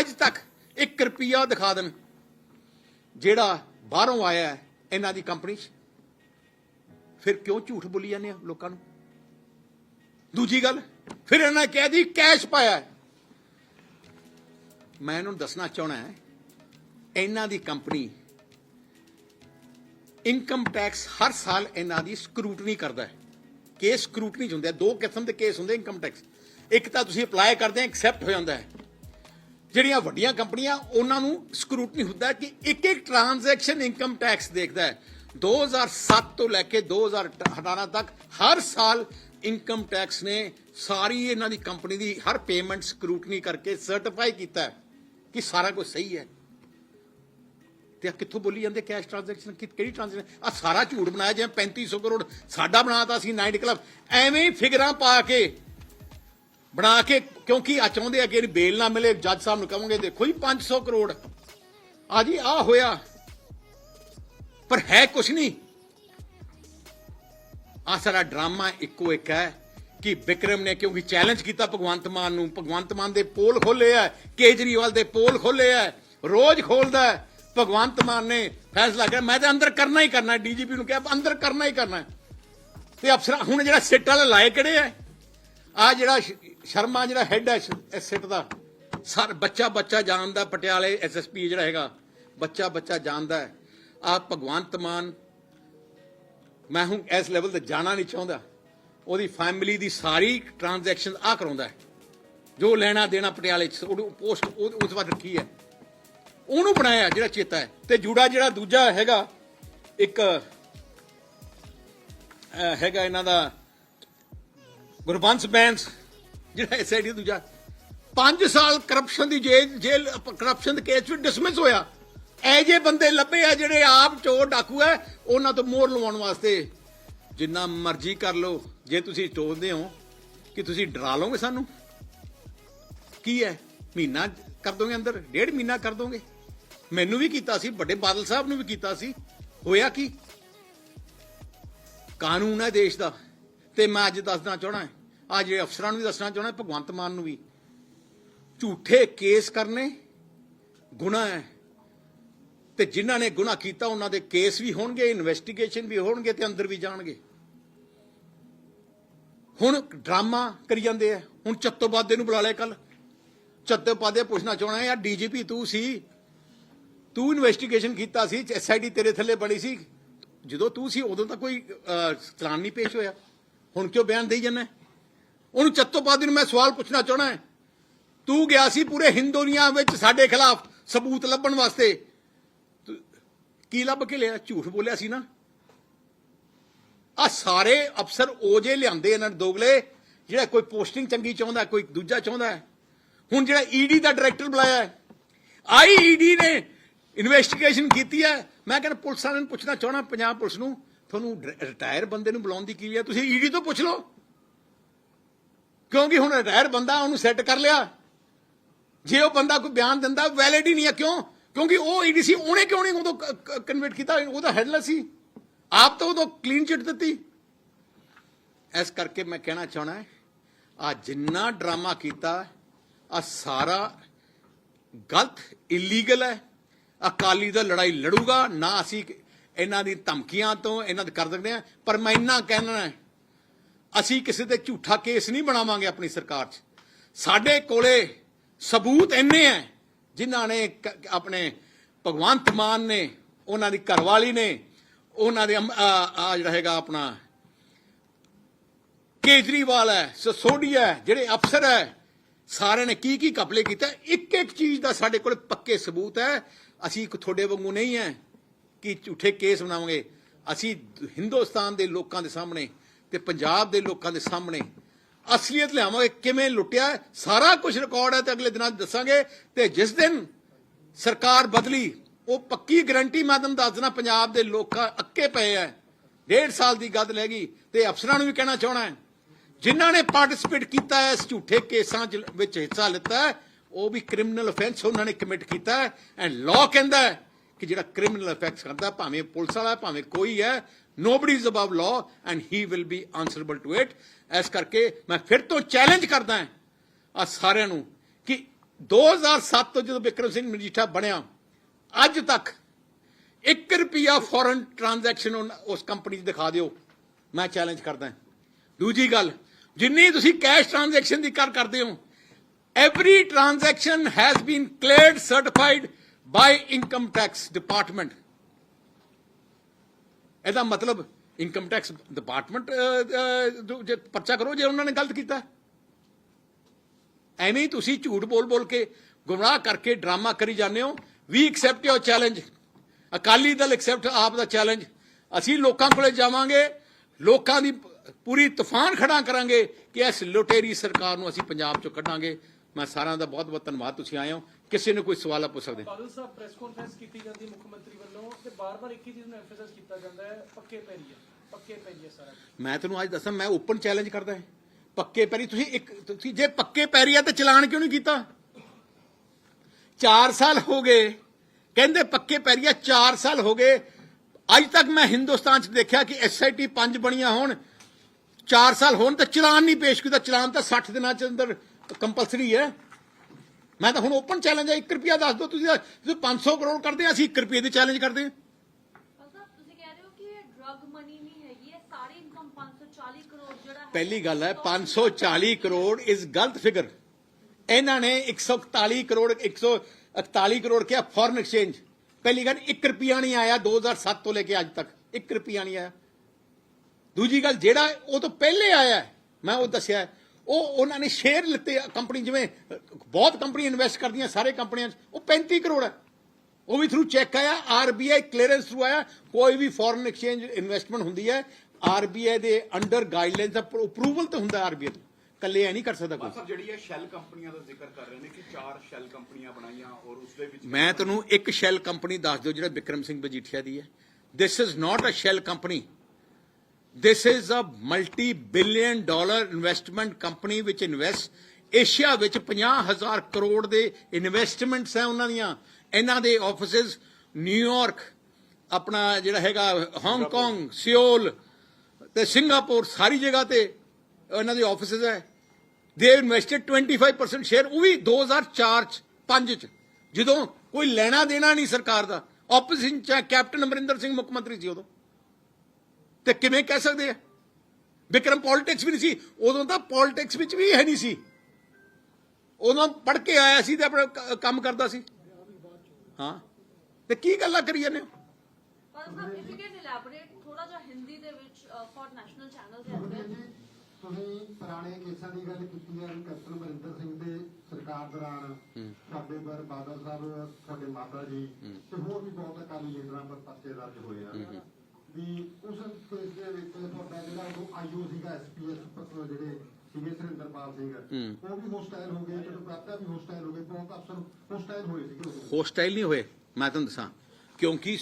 ਅੱਜ ਤੱਕ ਇੱਕ ਰੁਪਿਆ ਦਿਖਾ ਦੇਣ। ਜਿਹੜਾ ਬਾਹਰੋਂ ਆਇਆ ਇਹਨਾਂ ਦੀ ਕੰਪਨੀ 'ਚ। ਫਿਰ ਕਿਉਂ ਝੂਠ ਬੋਲੀ ਜਾਂਦੇ ਆ ਲੋਕਾਂ ਨੂੰ? ਦੂਜੀ ਗੱਲ, ਫਿਰ ਇਹਨਾਂ ਨੇ ਕਹਿ ਦੀ ਕੈਸ਼ ਪਾਇਆ ਮੈਂ ਇਹਨਾਂ ਨੂੰ ਦੱਸਣਾ ਚਾਹਣਾ ਹੈ, ਇਹਨਾਂ ਦੀ ਕੰਪਨੀ ਇਨਕਮ ਟੈਕਸ ਹਰ ਸਾਲ ਇਹਨਾਂ ਦੀ ਸਕਰੂਟਨੀ ਕਰਦਾ ਹੈ। ਕੇਸ ਸਕਰੂਟਨੀ 'ਚ ਹੁੰਦੇ ਦੋ ਕਿਸਮ ਦੇ ਕੇਸ ਹੁੰਦੇ ਇਨਕਮ ਟੈਕਸ। ਇੱਕ ਤਾਂ ਤੁਸੀਂ ਅਪਲਾਈ ਕਰਦੇ ਆ, ਐਕਸੈਪਟ ਹੋ ਜਾਂਦਾ ਹੈ। ਜਿਹੜੀਆਂ ਵੱਡੀਆਂ ਕੰਪਨੀਆਂ, ਉਹਨਾਂ ਨੂੰ ਸਕਰੂਟਨੀ ਹੁੰਦਾ ਹੈ ਕਿ ਇੱਕ ਇੱਕ ਟ੍ਰਾਂਜੈਕਸ਼ਨ ਇਨਕਮ ਟੈਕਸ ਦੇਖਦਾ ਹੈ। 2007 ਤੋਂ ਲੈ ਕੇ 2018 ਤੱਕ ਹਰ ਸਾਲ ਇਨਕਮ ਟੈਕਸ ਨੇ ਸਾਰੀ ਇਹਨਾਂ ਦੀ ਕੰਪਨੀ ਦੀ ਹਰ ਪੇਮੈਂਟ ਸਕਰੂਟਨੀ ਕਰਕੇ ਸਰਟੀਫਾਈ ਕੀਤਾ ਹੈ ਕਿ ਸਾਰਾ ਕੁਝ ਸਹੀ ਹੈ। ਤੇ ਕਿੱਥੋਂ ਬੋਲੀ ਜਾਂਦੇ ਕੈਸ਼ ਟ੍ਰਾਂਜੈਕਸ਼ਨ ਕਿਹੜੀ ਟ੍ਰਾਂਜੈਕਸ਼ਨ ਆ ਸਾਰਾ ਝੂਠ ਬਣਾਇਆ, ਜਿਵੇਂ 3500 ਕਰੋੜ ਸਾਡਾ ਬਣਾਤਾ ਸੀ ਨਾਈਟ ਕਲੱਬ ਐਵੇਂ ਹੀ ਫਿਗਰਾਂ ਪਾ ਕੇ ਬਣਾ ਕੇ, ਕਿਉਂਕਿ ਆ ਚਾਹੁੰਦੇ ਆ ਕਿ ਇਹਨੂੰ ਬੇਲ ਨਾ ਮਿਲੇ, ਜੱਜ ਸਾਹਿਬ ਨੂੰ ਕਹਾਂਗੇ ਦੇਖੋ ਜੀ 500 ਕਰੋੜ। ਆ ਜੀ, ਆ ਹੋਇਆ। ਪਰ ਹੈ ਕੁਛ ਨਹੀਂ। ਆ ਸਾਰਾ ਡਰਾਮਾ ਇੱਕੋ ਇੱਕ ਹੈ ਕਿ ਵਿਕਰਮ ਨੇ ਕਿਉਂਕਿ ਚੈਲੰਜ ਕੀਤਾ ਭਗਵੰਤ ਮਾਨ ਨੂੰ, ਭਗਵੰਤ ਮਾਨ ਦੇ ਪੋਲ ਖੋਲੇ ਆ, ਕੇਜਰੀਵਾਲ ਦੇ ਪੋਲ ਖੋਲੇ ਆ, ਰੋਜ਼ ਖੋਲਦਾ ਭਗਵੰਤ ਮਾਨ ਨੇ ਫੈਸਲਾ ਕਰਿਆ, ਮੈਂ ਤਾਂ ਅੰਦਰ ਕਰਨਾ ਹੀ ਕਰਨਾ ਡੀਜੀਪੀ ਨੂੰ ਕਿਹਾ, ਅੰਦਰ ਕਰਨਾ ਹੀ ਕਰਨਾ ਤੇ ਅਫਸਰ, ਹੁਣ ਜਿਹੜਾ ਸਿੱਟ ਵਾਲਾ ਲਾਏ ਕਿਹੜੇ ਆ? ਆ ਜਿਹੜਾ ਸ਼ਰਮਾ ਜਿਹੜਾ ਹੈੱਡ ਹੈ ਇਸ ਸਿੱਟ ਦਾ, ਸਰ ਬੱਚਾ ਬੱਚਾ ਜਾਣਦਾ ਪਟਿਆਲੇ ਐਸਐਸਪੀ ਜਿਹੜਾ ਹੈਗਾ, ਬੱਚਾ ਬੱਚਾ ਜਾਣਦਾ ਹੈ। ਆ ਭਗਵੰਤ ਮਾਨ, ਮੈਂ ਹੁਣ ਇਸ ਲੈਵਲ ਤੇ ਜਾਣਾ ਨਹੀਂ ਚਾਹੁੰਦਾ। ਉਹਦੀ ਫੈਮਿਲੀ ਦੀ ਸਾਰੀ ਟ੍ਰਾਂਜੈਕਸ਼ਨ ਆ ਕਰਾਉਂਦਾ ਜੋ ਲੈਣਾ ਦੇਣਾ ਪਟਿਆਲੇ ਚ, ਉਹਨੂੰ ਪੋਸਟ ਉਹ- ਉਸ ਵਾਰ ਰੱਖੀ ਹੈ? ਉਹਨੂੰ ਬਣਾਇਆ ਜਿਹੜਾ ਚੇਤਾ ਹੈ। ਤੇ ਜੂੜਾ ਜਿਹੜਾ ਦੂਜਾ ਹੈਗਾ, ਇੱਕ ਹੈਗਾ ਇਹਨਾਂ ਦਾ ਗੁਰਬੰਸ ਬੈਂਸ, ਜਿਹੜਾ ਐਸਆਈਡੀ ਦੂਜਾ 5 ਸਾਲ ਕਰਪਸ਼ਨ ਦੀ ਜੇਲ੍ਹ ਜੇਲ੍ਹ ਕਰਪਸ਼ਨ ਦੇ ਕੇਸ ਵਿੱਚ ਡਿਸਮਿਸ ਹੋਇਆ। ਐ ਜੇ ਬੰਦੇ ਲੱਭੇ ਆ ਜਿਹੜੇ ਆਪ ਚੋਰ ਡਾਕੂ ਐ, ਉਹਨਾਂ ਤੋਂ ਮੋਹਰ ਲਵਾਉਣ ਵਾਸਤੇ। ਜਿੰਨਾ ਮਰਜ਼ੀ ਕਰ ਲਓ, ਜੇ ਤੁਸੀਂ ਟੋਲਦੇ ਹੋ ਕਿ ਤੁਸੀਂ ਡਰਾ ਲਓਗੇ ਸਾਨੂੰ, ਕੀ ਹੈ ਮਹੀਨਾ ਕਰ ਦੋਗੇ ਅੰਦਰ? ਡੇਢ ਮਹੀਨਾ ਕਰ ਦੋਗੇ? ਮੈਨੂੰ ਵੀ ਕੀਤਾ ਸੀ, ਵੱਡੇ ਬਾਦਲ ਸਾਹਿਬ ਨੂੰ ਵੀ ਕੀਤਾ ਸੀ। ਹੋਇਆ ਕੀ? ਕਾਨੂੰਨ ਹੈ ਦੇਸ਼ ਦਾ। ਤੇ ਮੈਂ ਅੱਜ ਦੱਸਣਾ ਚਾਹਣਾ ਆ ਜਿਹੜੇ ਅਫਸਰਾਂ ਨੂੰ ਵੀ ਦੱਸਣਾ ਚਾਹੁੰਦਾ ਭਗਵੰਤ ਮਾਨ ਨੂੰ ਵੀ। ਝੂਠੇ ਕੇਸ ਕਰਨੇ ਗੁਨਾਹ ਹੈ। ਤੇ ਜਿਨ੍ਹਾਂ ਨੇ ਗੁਨਾਹ ਕੀਤਾ ਉਹਨਾਂ ਦੇ ਕੇਸ ਵੀ ਹੋਣਗੇ ਇਨਵੈਸਟੀਗੇਸ਼ਨ ਵੀ ਹੋਣਗੇ ਤੇ ਅੰਦਰ ਵੀ ਜਾਣਗੇ। ਹੁਣ ਡਰਾਮਾ ਕਰੀ ਜਾਂਦੇ ਆ। ਹੁਣ ਚੱਤੋਬਾਦੇ ਨੂੰ ਬੁਲਾ ਲਿਆ ਕੱਲ ਚੱਤੋਬਾਦੇ ਪੁੱਛਣਾ ਚਾਹਣਾ ਯਾਰ ਡੀਜੀਪੀ ਤੂੰ ਸੀ। ਤੂੰ ਇਨਵੈਸਟੀਗੇਸ਼ਨ ਕੀਤਾ ਸੀ ਐਸਆਈਡੀ ਤੇਰੇ ਥੱਲੇ ਬਣੀ ਸੀ। ਜਦੋਂ ਤੂੰ ਸੀ ਉਦੋਂ ਤਾਂ ਕੋਈ ਅਹ, ਚਲਾਨ ਨਹੀਂ ਪੇਸ਼ ਹੋਇਆ। ਹੁਣ ਕਿਉਂ ਬਿਆਨ ਦੇਈ ਜਾਂਦਾ? ਉਹਨੂੰ ਚੱਤੋਪਾਦੀ ਨੂੰ ਮੈਂ ਸਵਾਲ ਪੁੱਛਣਾ ਚਾਹਣਾ ਤੂੰ ਗਿਆ ਸੀ ਪੂਰੇ ਹਿੰਦੁਨੀਆਂ ਵਿੱਚ ਸਾਡੇ ਖਿਲਾਫ ਸਬੂਤ ਲੱਭਣ ਵਾਸਤੇ। ਕੀ ਲੱਭ ਕੇ ਲਿਆ? ਝੂਠ ਬੋਲਿਆ ਸੀ ਨਾ। ਆ ਸਾਰੇ ਅਫਸਰ ਓਜੇ ਲਿਆਂਦੇ ਇਹਨਾਂ ਨੇ ਦੋਗਲੇ, ਜਿਹੜਾ ਕੋਈ ਪੋਸਟਿੰਗ ਚੰਗੀ ਚਾਹੁੰਦਾ, ਕੋਈ ਦੂਜਾ ਚਾਹੁੰਦਾ ਹੁਣ ਜਿਹੜਾ ਈਡੀ ਦਾ ਡਾਇਰੈਕਟਰ ਬੁਲਾਇਆ ਹੈ ਆਈਈਡੀ ਨੇ ਇਨਵੈਸਟੀਗੇਸ਼ਨ ਕੀਤੀ ਹੈ। ਮੈਂ ਕਹਿੰਦਾ ਪੁਲਿਸ ਵਾਲਿਆਂ ਨੂੰ ਪੁੱਛਣਾ ਚਾਹਣਾ ਪੰਜਾਬ ਪੁਲਿਸ ਨੂੰ, ਤੁਹਾਨੂੰ ਰਿਟਾਇਰ ਬੰਦੇ ਨੂੰ ਬੁਲਾਉਣ ਦੀ ਕੀ ਹੈ? ਤੁਸੀਂ ਈਡੀ ਤੋਂ ਪੁੱਛ ਲਓ। ਕਿਉਂਕਿ ਹੁਣ ਰਿਟਾਇਰ ਬੰਦਾ ਉਹਨੂੰ ਸੈੱਟ ਕਰ ਲਿਆ, ਜੇ ਉਹ ਬੰਦਾ ਕੋਈ ਬਿਆਨ ਦਿੰਦਾ ਵੈਲਿਡ ਹੀ ਨਹੀਂ ਹੈ ਕਿਉਂ? ਕਿਉਂਕਿ ਉਹ ਈਡੀਸੀ ਉਹਨੇ ਕਿਉਂ ਨਹੀਂ ਉਦੋਂ ਕਨਵਰਟ ਕੀਤਾ? ਉਹ ਤਾਂ ਹੈਡਲੈਸ ਸੀ। ਆਪ ਤਾਂ ਉਦੋਂ ਕਲੀਨ ਚਿੱਟ ਦਿੱਤੀ। ਇਸ ਕਰਕੇ ਮੈਂ ਕਹਿਣਾ ਚਾਹਣਾ ਆ ਜਿੰਨਾ ਡਰਾਮਾ ਕੀਤਾ, ਆ ਸਾਰਾ ਗਲਤ ਇਲੀਗਲ ਹੈ। ਅਕਾਲੀ ਦਾ ਲੜਾਈ ਲੜੂਗਾ, ਨਾ ਅਸੀਂ ਇਹਨਾਂ ਦੀ ਧਮਕੀਆਂ ਤੋਂ ਇਹਨਾਂ ਦੇ ਕਰ ਸਕਦੇ ਆ ਪਰ ਮੈਂ ਇੰਨਾ ਕਹਿਣਾ ਹੈ ਅਸੀਂ ਕਿਸੇ ਦੇ ਝੂਠਾ ਕੇਸ ਨਹੀਂ ਬਣਾਵਾਂਗੇ ਆਪਣੀ ਸਰਕਾਰ 'ਚ। ਸਾਡੇ ਕੋਲੇ ਸਬੂਤ ਇੰਨੇ ਹੈ ਜਿਨ੍ਹਾਂ ਨੇ ਆਪਣੇ ਭਗਵੰਤ ਮਾਨ ਨੇ, ਉਹਨਾਂ ਦੀ ਘਰਵਾਲੀ ਨੇ, ਉਹਨਾਂ ਦੇ ਆ ਜਿਹੜਾ ਹੈਗਾ ਆਪਣਾ ਕੇਜਰੀਵਾਲ ਹੈ ਸਸੋਡੀ ਹੈ ਜਿਹੜੇ ਅਫਸਰ ਹੈ ਸਾਰਿਆਂ ਨੇ ਕੀ ਕੀ ਕਪਲੇ ਕੀਤਾ। ਇੱਕ ਇੱਕ ਚੀਜ਼ ਦਾ ਸਾਡੇ ਕੋਲ ਪੱਕੇ ਸਬੂਤ ਹੈ ਅਸੀਂ ਇੱਕ ਤੁਹਾਡੇ ਵਾਂਗੂ ਨਹੀਂ ਹੈ ਕਿ ਝੂਠੇ ਕੇਸ ਬਣਾਵਾਂਗੇ। ਅਸੀਂ ਹਿੰਦੁਸਤਾਨ ਦੇ ਲੋਕਾਂ ਦੇ ਸਾਹਮਣੇ ਤੇ ਪੰਜਾਬ ਦੇ ਲੋਕਾਂ ਦੇ ਸਾਹਮਣੇ ਅਸਲੀਅਤ ਲਿਆਵਾਂਗੇ, ਕਿਵੇਂ ਲੁੱਟਿਆ ਸਾਰਾ ਕੁਝ ਰਿਕਾਰਡ ਹੈ ਤੇ ਅਗਲੇ ਦਿਨਾਂ ਦੱਸਾਂਗੇ। ਤੇ ਜਿਸ ਦਿਨ ਸਰਕਾਰ ਬਦਲੀ, ਉਹ ਪੱਕੀ ਗਰੰਟੀ ਮੈਂ ਤੁਹਾਨੂੰ ਦੱਸ ਦੇਣਾ ਪੰਜਾਬ ਦੇ ਲੋਕਾਂ ਅੱਕੇ ਪਏ ਐ ਡੇਢ ਸਾਲ ਦੀ ਗੱਲ ਲੈ ਗਈ ਤੇ ਅਫਸਰਾਂ ਨੂੰ ਵੀ ਕਹਿਣਾ ਚਾਹਣਾ ਹੈ। ਜਿਨ੍ਹਾਂ ਨੇ ਪਾਰਟਿਸਿਪੇਟ ਕੀਤਾ ਹੈ, ਇਸ ਝੂਠੇ ਕੇਸਾਂ 'ਚ ਵਿੱਚ ਹਿੱਸਾ ਲਿੱਤਾ ਹੈ, ਉਹ ਵੀ ਕ੍ਰਿਮੀਨਲ ਅਫੈਂਸ ਉਹਨਾਂ ਨੇ ਕਮਿਟ ਕੀਤਾ ਹੈ। ਐਂਡ ਲਾਅ ਕਹਿੰਦਾ ਕਿ ਜਿਹੜਾ ਕ੍ਰਿਮੀਨਲ ਅਫੈਂਸ ਕਰਦਾ, ਭਾਵੇਂ ਪੁਲਿਸ ਵਾਲਾ ਭਾਵੇਂ ਕੋਈ ਹੈ nobody is above law and he will be answerable to it ਇਸ ਕਰਕੇ ਮੈਂ ਫਿਰ ਤੋਂ ਚੈਲੰਜ ਕਰਦਾ ਹਾਂ ਆ ਸਾਰਿਆਂ ਨੂੰ ਕਿ 2007 ਤੋਂ ਜਦੋਂ ਬਿਕਰਮ ਸਿੰਘ ਮਜੀਠਾ ਬਣਿਆ ਅੱਜ ਤੱਕ 1 ਰੁਪਿਆ ਫੋਰਨ ਟ੍ਰਾਂਜੈਕਸ਼ਨ ਉਸ ਕੰਪਨੀ 'ਚ ਦਿਖਾ ਦਿਓ ਮੈਂ ਚੈਲੰਜ ਕਰਦਾ ਦੂਜੀ ਗੱਲ ਜਿੰਨੀ ਤੁਸੀਂ ਕੈਸ਼ ਟ੍ਰਾਂਜੈਕਸ਼ਨ ਦੀ ਕਰ ਕਰਦੇ ਹੋ every transaction has been cleared certified by income tax department ਇਹਦਾ ਮਤਲਬ ਇਨਕਮ ਟੈਕਸ ਡਿਪਾਰਟਮੈਂਟ ਜੇ ਪਰਚਾ ਕਰੋ, ਜੇ ਉਹਨਾਂ ਨੇ ਗਲਤ ਕੀਤਾ। ਐਵੇਂ ਹੀ ਤੁਸੀਂ ਝੂਠ ਬੋਲ ਬੋਲ ਕੇ ਗੁੰਮਰਾਹ ਕਰਕੇ ਡਰਾਮਾ ਕਰੀ ਜਾਂਦੇ ਹੋ। We accept your challenge Akali Dal accept ਆਪ ਦਾ ਚੈਲੰਜ ਅਸੀਂ ਲੋਕਾਂ ਕੋਲੇ ਜਾਵਾਂਗੇ, ਲੋਕਾਂ ਦੀ ਪੂਰੀ ਤੂਫਾਨ ਖੜਾ ਕਰਾਂਗੇ ਕਿ ਇਸ ਲੁਟੇਰੀ ਸਰਕਾਰ ਨੂੰ ਅਸੀਂ ਪੰਜਾਬ ਚੋਂ ਕੱਢਾਂਗੇ। ਮੈਂ ਸਾਰਿਆਂ ਦਾ ਬਹੁਤ ਬਹੁਤ ਧੰਨਵਾਦ ਤੁਸੀਂ ਆਏ ਹੋ। ਕਿਸੇ ਨੂੰ ਕੋਈ ਸਵਾਲ ਆ ਪੁੱਛ ਸਕਦੇ। ਬਾਦਲ ਸਾਹਿਬ ਪ੍ਰੈਸ ਕਾਨਫਰੰਸ ਕੀਤੀ ਜਾਂਦੀ ਮੁੱਖ ਮੰਤਰੀ ਵੱਲੋਂ ਤੇ ਬਾਰ-ਬਾਰ ਇੱਕ ਹੀ ਚੀਜ਼ ਨੂੰ ਐਮਫੇਸਾਈਜ਼ ਕੀਤਾ ਜਾਂਦਾ ਹੈ ਪੱਕੇ ਪੈਰੀ ਹੈ ਪੱਕੇ ਪੈਰੀ ਹੈ ਸਾਰਾ। ਮੈਂ ਤੁਹਾਨੂੰ ਅੱਜ ਦੱਸਾਂ ਮੈਂ ਓਪਨ ਚੈਲੰਜ ਕਰਦਾ ਹਾਂ। ਪੱਕੇ ਪੈਰੀ ਤੁਸੀਂ ਇੱਕ ਤੁਸੀਂ ਜੇ ਪੱਕੇ ਪੈਰੀ ਆ ਤੇ ਚਲਾਨ ਕਿਉਂ ਨਹੀਂ ਕੀਤਾ? 4 ਸਾਲ ਹੋ ਗਏ ਕਹਿੰਦੇ ਪੱਕੇ ਪੈਰੀ ਆ 4 ਸਾਲ ਹੋ ਗਏ। ਅੱਜ ਤੱਕ ਮੈਂ ਹਿੰਦੁਸਤਾਨ 'ਚ ਦੇਖਿਆ ਕਿ ਐਸਆਈਟੀ ਪੰਜ ਬਣੀਆਂ ਹੋਣ। 4 ਸਾਲ ਹੋਣ ਤਾਂ ਚਲਾਨ ਨਹੀਂ ਪੇਸ਼ ਕੀਤਾ। ਚਲਾਨ ਤਾਂ 60 ਦਿਨਾਂ ਚ ਅੰਦਰ ਕੰਪਲਸਰੀ ਹੈ। ਮੈਂ ਤਾਂ ਹੁਣ ਓਪਨ ਚੈਲੰਜ ਹੈ 1 ਰੁਪਿਆ ਦੱਸ ਦਿਓ ਤੁਸੀਂ ਤੁਸੀਂ 500 ਕਰੋੜ ਕਰਦੇ ਆ ਅਸੀਂ 1 ਰੁਪਏ ਦੀ ਚੈਲੰਜ ਕਰਦੇ ਹਾਂ ਮਤਲਬ ਤੁਸੀਂ ਕਹਿ ਰਹੇ ਹੋ ਕਿ ਇਹ ਡਰਗ ਮਨੀ ਨਹੀਂ ਹੈਗੀ ਇਹ ਸਾਰੀ ਇਨਕਮ 540 ਕਰੋੜ ਜਿਹੜਾ ਹੈ ਪਹਿਲੀ ਗੱਲ ਹੈ 540 ਕਰੋੜ ਇਸ ਗਲਤ ਫਿਗਰ ਇਹਨਾਂ ਨੇ 141 ਕਰੋੜ 141 ਕਰੋੜ ਕਿਹਾ ਫੋਰਨ ਐਕਸਚੇਂਜ ਪਹਿਲੀ ਗੱਲ 1 ਰੁਪਿਆ ਨਹੀਂ ਆਇਆ 2007 ਤੋਂ ਲੈ ਕੇ ਅੱਜ ਤੱਕ। 1 ਰੁਪਿਆ ਨਹੀਂ ਆਇਆ। ਦੂਜੀ ਗੱਲ ਜਿਹੜਾ ਉਹ ਤੋਂ ਪਹਿਲੇ ਆਇਆ ਮੈਂ ਉਹ ਦੱਸਿਆ ਉਹ ਉਹਨਾਂ ਨੇ ਸ਼ੇਅਰ ਲਿੱਤੇ ਕੰਪਨੀ ਜਿਵੇਂ ਬਹੁਤ ਕੰਪਨੀ ਇਨਵੈਸਟ ਕਰਦੀਆਂ ਸਾਰੇ ਕੰਪਨੀਆਂ 'ਚ ਉਹ 35 ਕਰੋੜ ਹੈ ਉਹ ਵੀ ਥਰੂ ਚੈੱਕ ਆਇਆ ਆਰਬੀਆਈ ਕਲੀਅਰੈਂਸ ਥਰੂ ਆਇਆ ਕੋਈ ਵੀ ਫੋਰਨ ਐਕਸਚੇਂਜ ਇਨਵੈਸਟਮੈਂਟ ਹੁੰਦੀ ਹੈ ਆਰਬੀਆਈ ਦੇ ਅੰਡਰ ਗਾਈਡਲਾਈਨਸ ਦਾ ਅਪਰੂਵਲ ਤੇ ਹੁੰਦਾ ਆਰਬੀਆਈ ਤੋਂ। ਕੱਲੇ ਐ ਨਹੀਂ ਕਰ ਸਕਦਾ ਕੋਈ। ਸਰ ਜਿਹੜੀ ਇਹ ਸ਼ੈਲ ਕੰਪਨੀਆਂ ਦਾ ਜ਼ਿਕਰ ਕਰ ਰਹੇ ਨੇ ਕਿ ਚਾਰ ਸ਼ੈਲ ਕੰਪਨੀਆਂ ਬਣਾਈਆਂ ਔਰ ਉਸ ਦੇ ਵਿੱਚ ਮੈਂ ਤੁਹਾਨੂੰ ਇੱਕ ਸ਼ੈਲ ਕੰਪਨੀ ਦੱਸ ਦਿਓ ਜਿਹੜਾ ਵਿਕਰਮ ਸਿੰਘ ਮਜੀਠੀਆ ਦੀ ਹੈ। This is not a shell company this is a multi billion dollar investment company which invest Asia ਵਿੱਚ 50000 ਕਰੋੜ ਦੇ ਇਨਵੈਸਟਮੈਂਟਸ ਹੈ ਉਹਨਾਂ ਦੀਆਂ। ਇਹਨਾਂ ਦੇ ਆਫਿਸਿਸ ਨਿਊਯਾਰਕ ਆਪਣਾ ਜਿਹੜਾ ਹੈਗਾ ਹਾਂਗਕਾਂਗ ਸਿਓਲ ਤੇ ਸਿੰਗਾਪੁਰ ਸਾਰੀ ਜਗ੍ਹਾ ਤੇ ਇਹਨਾਂ ਦੇ ਆਫਿਸਿਸ ਹੈ। ਦੇ ਇਨਵੈਸਟਡ 25% ਸ਼ੇਅਰ ਉਹ ਵੀ 2004 ਚ 5 ਚ। ਜਦੋਂ ਕੋਈ ਲੈਣਾ ਦੇਣਾ ਨਹੀਂ ਸਰਕਾਰ ਦਾ ਆਪੋਜੀਸ਼ਨ ਚ ਕੈਪਟਨ ਅਮਰਿੰਦਰ ਸਿੰਘ ਮੁੱਖ ਮੰਤਰੀ ਸੀ ਉਦੋਂ। ਤੇ ਕਿਵੇਂ ਕਹਿ ਸਕਦੇ ਆ? ਵਿਕਰਮ ਪੋਲਿਟਿਕਸ ਵੀ ਨਹੀਂ ਸੀ। ਉਦੋਂ ਤਾਂ ਪੋਲਿਟਿਕਸ ਵਿੱਚ ਵੀ ਹੈ ਨਹੀਂ ਸੀ। ਉਦੋਂ ਪੜ ਕੇ ਆਇਆ ਸੀ ਤੇ ਆਪਣਾ ਕੰਮ ਕਰਦਾ ਸੀ। ਹਾਂ। ਤੇ ਕੀ ਗੱਲਾਂ ਕਰੀ ਜਾਂਦੇ ਹੋ? ਤੁਸੀਂ ਪੁਰਾਣੇ ਕੇਸਾਂ ਦੀ ਗੱਲ ਕੀਤੀ ਹੈ ਵੀ ਕੈਪਟਨ ਅਮਰਿੰਦਰ ਸਿੰਘ ਦੇ ਸਰਕਾਰ ਦੌਰਾਨ। ਸਾਡੇ ਪਰ ਬਾਦਲ ਸਾਹਿਬ ਸਾਡੇ ਮਾਤਾ ਜੀ। ਤੇ ਹੋਰ ਵੀ ਬਹੁਤ ਅਕਾਲੀ ਲੀਡਰਾਂ ਪਰ ਪਰਚੇ ਦਰਜ ਹੋਏ ਆ। ਵੀ ਉਸ ਕੇਸ ਦੇ ਵਿੱਚ ਤੁਹਾਡਾ ਜਿਹੜਾ ਉਹ ਆਈਓ ਸੀਗਾ ਐਸਪੀਐਸ ਜਿਹੜੇ ਸੀਗੇ ਸੁਰਿੰਦਰਪਾਲ ਸਿੰਘ। ਉਹ ਵੀ ਹੋਸਟਾਈਲ ਹੋ ਗਏ ਜਦੋਂ ਪ੍ਰਾਪਤਾ ਵੀ ਹੋਸਟਾਈਲ ਹੋ ਗਏ ਬਹੁਤ ਅਫਸਰ ਹੋਸਟਾਈਲ ਹੋਏ ਸੀਗੇ ਹੋਸਟਾਈਲ ਨਹੀਂ ਹੋਏ ਮੈਂ ਤੁਹਾਨੂੰ ਦੱਸਾਂ। ਕਿਉਂਕਿ